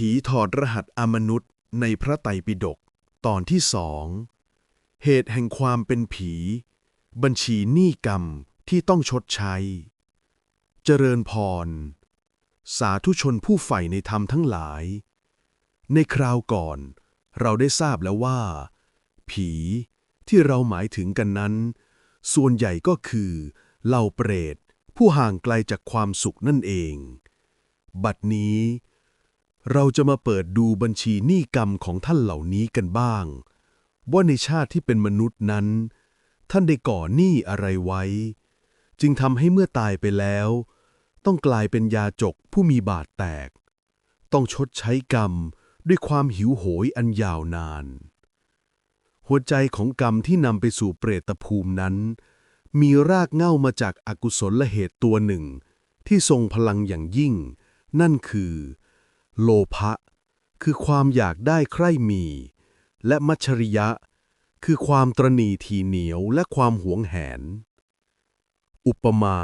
ผีถอดรหัสอมนุษย์ในพระไตรปิฎกตอนที่สองเหตุแห่งความเป็นผี บัญชีหนี้กรรมที่ต้องชดใช้ เจริญพร สาธุชนผู้ใฝ่ในธรรมทั้งหลาย ในคราวก่อนเราได้ทราบแล้วว่า ผีที่เราหมายถึงกันนั้น ส่วนใหญ่ก็คือเหล่าเปรต ผู้ห่างไกลจากความสุขนั่นเอง บัดนี้ เราจะมาเปิดดูบัญชีหนี้กรรมของท่านเหล่านี้กันบ้าง ว่าในชาติที่เป็นมนุษย์นั้น ท่านได้ก่อหนี้อะไรไว้ จึงทำให้เมื่อตายไปแล้ว ต้องกลายเป็นยาจกผู้มีบาดแตก ต้องชดใช้กรรมด้วยความหิวโหยอันยาวนาน หัวใจของกรรมที่นำไปสู่เปรตภูมินั้น มีรากเหง้ามาจากอากุศลละเหตุตัวหนึ่ง ที่ทรงพลังอย่างยิ่ง นั่นคือ โลภะคือความอยากได้ใคร่มี และมัชชริยะ คือความตรณีทีเหนียวและความหวงแหน อุปมา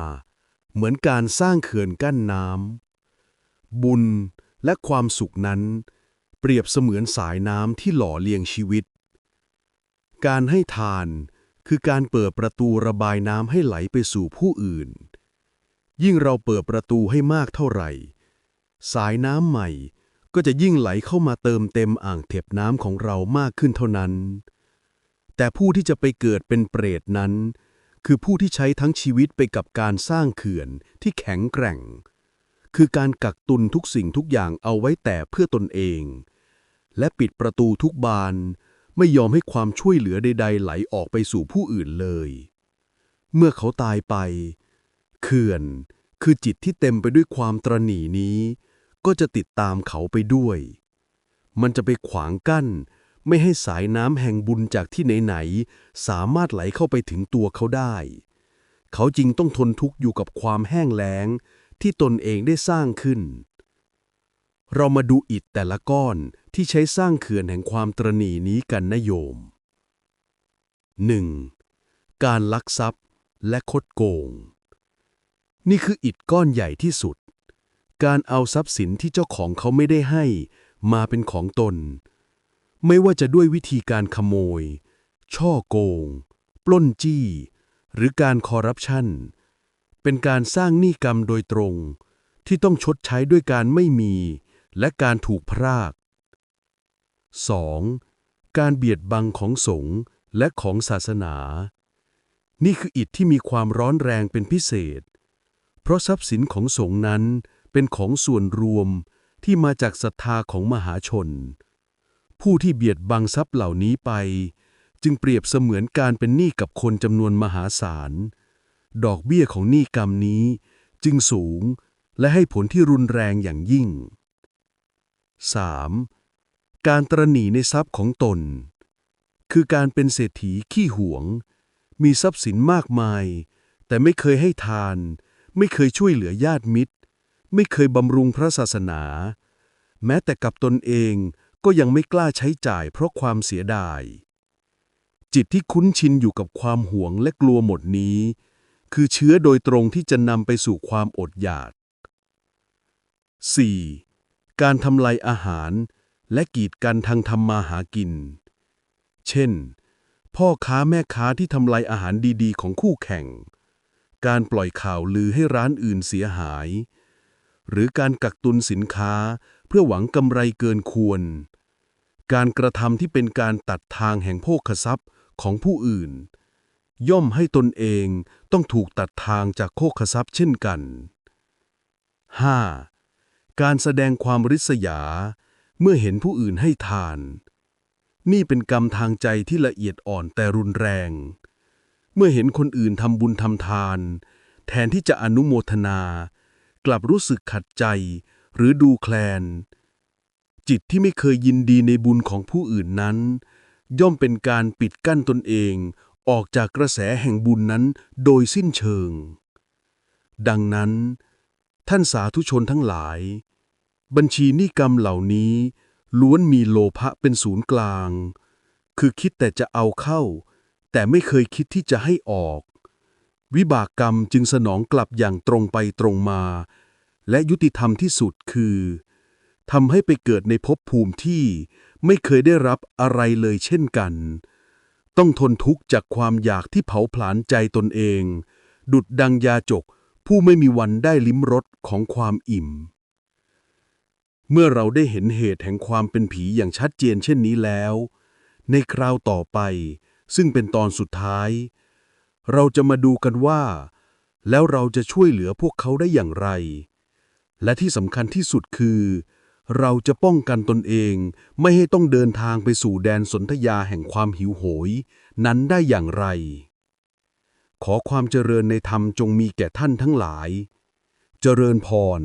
เหมือนการสร้างเขื่อนกั้นน้ำบุญและความสุขนั้น เปรียบเสมือนสายน้ำที่หล่อเลี้ยงชีวิต การให้ทานคือการเปิดประตูระบายน้ำให้ไหลไปสู่ผู้อื่น ยิ่งเราเปิดประตูให้มากเท่าไหร่ สายน้ำใหม่ ก็จะยิ่งไหลเข้ามาเติมเต็มอ่างเก็บน้ำของเรามากขึ้นเท่านั้น แต่ผู้ที่จะไปเกิดเป็นเปรตนั้น คือผู้ที่ใช้ทั้งชีวิตไปกับการสร้างเขื่อนที่แข็งแกร่ง คือการกักตุนทุกสิ่งทุกอย่างเอาไว้แต่เพื่อตนเอง และปิดประตูทุกบาน ไม่ยอมให้ความช่วยเหลือใด ๆ ไหลออกไปสู่ผู้อื่นเลย เมื่อเขาตายไป เขื่อนคือจิตที่เต็มไปด้วยความตรณีนี้ ก็จะติดตามเขาไปด้วย มันจะไปขวางกั้น ไม่ให้สายน้ำแห่งบุญจากที่ไหนๆสามารถไหลเข้าไปถึงตัวเขาได้ เขาจริงต้องทนทุกข์อยู่กับความแห้งแล้ง ที่ตนเองได้สร้างขึ้น เรามาดูอิฐแต่ละก้อนที่ใช้สร้างเขื่อนแห่งความตรณีนี้กันนะโยม 1. การลักทรัพย์และคดโกง นี่คืออิฐก้อนใหญ่ที่สุด การเอาทรัพย์สินที่เจ้าของเขาไม่ได้ให้ มาเป็นของตน ไม่ว่าจะด้วยวิธีการขโมย ช่อโกง ปล้นจี้ หรือการคอร์รัปชันเป็นการสร้างหนี้กรรมโดยตรง ที่ต้องชดใช้ด้วยการไม่มี และการถูกพราก 2. การเบียดบังของสงฆ์และของศาสนา นี่คืออิฐที่มีความร้อนแรงเป็นพิเศษ เพราะทรัพย์สินของสงฆ์นั้น เป็นของส่วนรวมที่มาจากศรัทธาของมหาชน ผู้ที่เบียดบังทรัพย์เหล่านี้ไป จึงเปรียบเสมือนการเป็นหนี้กับคนจำนวนมหาศาล ดอกเบี้ยของหนี้กรรมนี้จึงสูงและให้ผลที่รุนแรงอย่างยิ่ง 3. การตรณีในทรัพย์ของตน คือการเป็นเศรษฐีขี้หวง มีทรัพย์สินมากมาย แต่ไม่เคยให้ทาน ไม่เคยช่วยเหลือญาติมิตร ไม่เคยบำรุงพระศาสนา แม้แต่กับตนเองก็ยังไม่กล้าใช้จ่ายเพราะความเสียดาย จิตที่คุ้นชินอยู่กับความหวงและกลัวหมดนี้ คือเชื้อโดยตรงที่จะนำไปสู่ความอดอยาก 4. การทำลายอาหารและกีดกันทางทำมาหากิน เช่น พ่อค้าแม่ค้าที่ทำลายอาหารดีๆ ของคู่แข่ง การปล่อยข่าวลือให้ร้านอื่นเสียหาย หรือการกักตุนสินค้า เพื่อหวังกำไรเกินควร การกระทำที่เป็นการตัดทางแห่งโภคทรัพย์ของผู้อื่น ย่อมให้ตนเองต้องถูกตัดทางจากโภคทรัพย์เช่นกัน 5. การแสดงความริษยา เมื่อเห็นผู้อื่นให้ทาน นี่เป็นกรรมทางใจที่ละเอียดอ่อนแต่รุนแรง เมื่อเห็นคนอื่นทำบุญทำทาน แทนที่จะอนุโมทนา กลับรู้สึกขัดใจ หรือดูแคลน จิตที่ไม่เคยยินดีในบุญของผู้อื่นนั้น ย่อมเป็นการปิดกั้นตนเองออกจากกระแสแห่งบุญนั้นโดยสิ้นเชิง ดังนั้น ท่านสาธุชนทั้งหลาย บัญชีนิกรรมเหล่านี้ล้วนมีโลภะเป็นศูนย์กลาง คือคิดแต่จะเอาเข้า แต่ไม่เคยคิดที่จะให้ออก วิบากกรรมจึงสนองกลับอย่างตรงไปตรงมา และยุติธรรมที่สุดคือทำให้ไปเกิดในภพภูมิที่ไม่เคยได้รับอะไรเลยเช่นกัน ต้องทนทุกข์จากความอยากที่เผาผลาญใจตนเอง ดุดดังยาจกผู้ไม่มีวันได้ลิ้มรสของความอิ่ม เมื่อเราได้เห็นเหตุแห่งความเป็นผีอย่างชัดเจนเช่นนี้แล้ว ในคราวต่อไป ซึ่งเป็นตอนสุดท้าย เราจะมาดูกันว่า แล้วเราจะช่วยเหลือพวกเขาได้อย่างไร และที่สำคัญที่สุดคือ เราจะป้องกันตนเองไม่ให้ต้องเดินทางไปสู่แดนสนธยาแห่งความหิวโหย นั้นได้อย่างไร ขอความเจริญในธรรมจงมีแก่ท่านทั้งหลาย เจริญพร